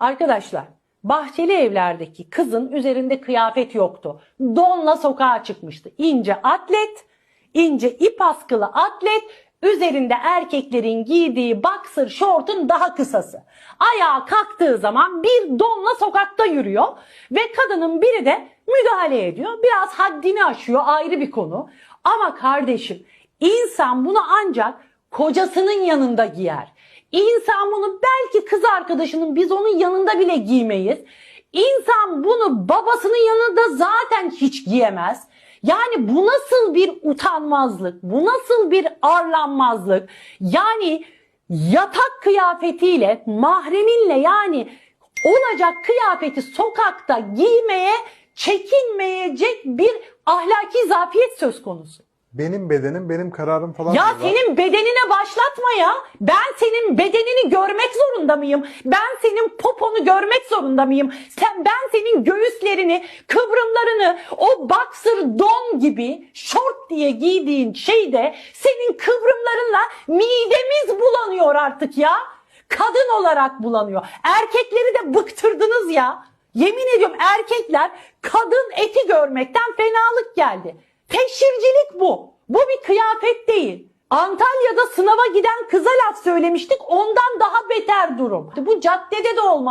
Arkadaşlar bahçeli evlerdeki kızın üzerinde kıyafet yoktu. Donla sokağa çıkmıştı. İnce atlet, ince ip askılı atlet, üzerinde erkeklerin giydiği boxer şortun daha kısası. Ayağa kalktığı zaman bir donla sokakta yürüyor ve kadının biri de müdahale ediyor. Biraz haddini aşıyor ayrı bir konu. Ama kardeşim insan bunu ancak kocasının yanında giyer. İnsan bunu belki kız arkadaşının biz onun yanında bile giymeyiz. İnsan bunu babasının yanında zaten hiç giyemez. Yani bu nasıl bir utanmazlık, bu nasıl bir arlanmazlık? Yani yatak kıyafetiyle, mahreminle yani olacak kıyafeti sokakta giymeye çekinmeyecek bir ahlaki zafiyet söz konusu. Benim bedenim, benim kararım falan. Ya diyorlar. senin bedenine başlatma ya. Ben senin bedenini görmek zorunda mıyım? Ben senin poponu görmek zorunda mıyım? Sen ben senin göğüslerini, kıvrımlarını, o boxer don gibi şort diye giydiğin şeyde senin kıvrımlarınla midemiz bulanıyor artık ya. Kadın olarak bulanıyor. Erkekleri de bıktırdınız ya. Yemin ediyorum erkekler kadın eti görmekten fenalık geldi. Teşhircilik bu. Bu bir kıyafet değil. Antalya'da sınava giden kıza laf söylemiştik ondan daha beter durum. Bu caddede de olmamalı.